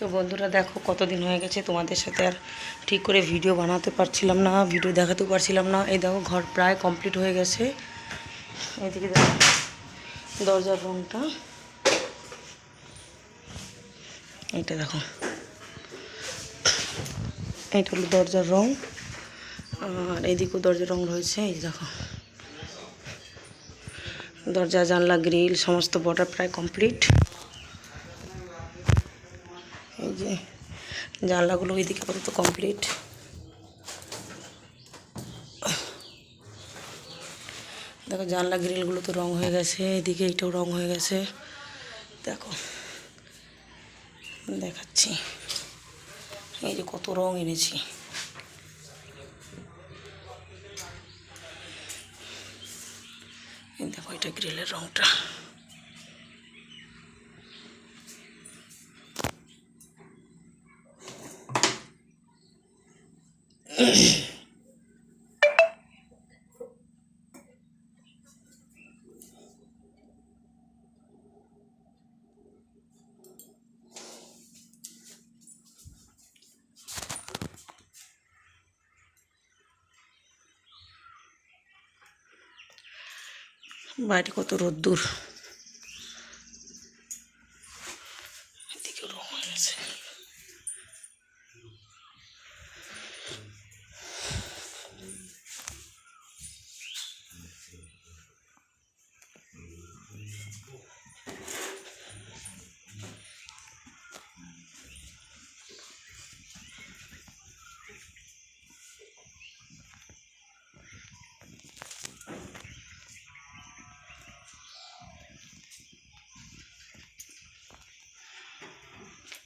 তো বন্ধুরা দেখো কতদিন হয়ে গেছে তোমাদের সাথে আর ঠিক করে ভিডিও বানাতে পারছিলাম না ভিডিও দেখাতেও পারছিলাম না। এই দেখো ঘর প্রায় কমপ্লিট হয়ে গেছে। এদিকে দেখো দরজার রংটা। এটা দেখো। এইটা হলো দরজার রং। আর এদিকেও দরজার রং রয়েছে, এই দেখো। দরজা, জানলা, গ্রিল, সমস্ত বর্ডার প্রায় কমপ্লিট যে জানলাগুলো ওইদিকে আপাতত কমপ্লিট দেখো জানলা গ্রিলগুলো তো রং হয়ে গেছে, এদিকে এইটাও রং হয়ে গেছে। দেখো, দেখাচ্ছি। এই যে কত রং এনেছি। দেখো এটা গ্রিলের রংটা। বাইরে কত রোদ্দুর।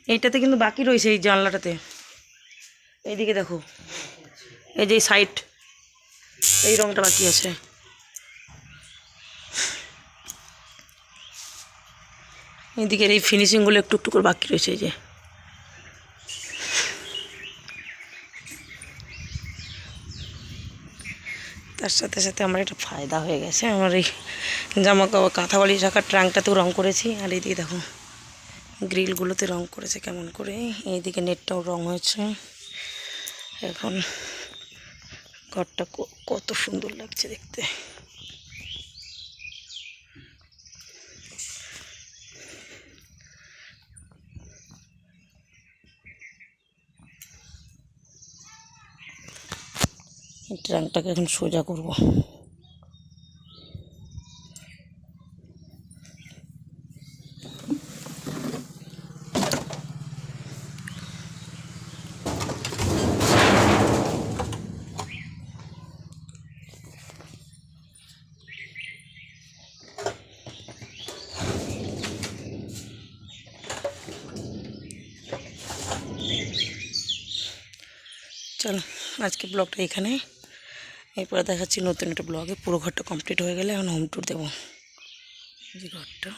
এইটাতে কিন্তু বাকি রয়েছে এই জানলাটাতে। এইদিকে দেখো। এই যে সাইড এই রংটা বাকি আছে। এইদিকের এই ফিনিশিংগুলো একটু একটু করে বাকি রয়েছে এই যে। তার সাথে সাথে আমার একটা ফায়দা হয়ে গেছে। আমার এই জামা কাপড় কাঁথা রাখার ট্রাঙ্কটাতেও রং করেছি। আর এইদিকে দেখো। গ্রিলগুলোতে রং করেছে কেমন করে। এইদিকে নেটটাও রং হয়েছে। এখন ঘরটা কত সুন্দর লাগছে দেখতে। ট্রাঙ্কটাকে এখন সোজা করব। চলো আজকে ব্লগটা এখানে এরপরে দেখাচ্ছি নতুন একটা ব্লগে। পুরো ঘরটা কমপ্লিট হয়ে গেলে এখন হোম ট্যুর দেবো। যে ঘরটা।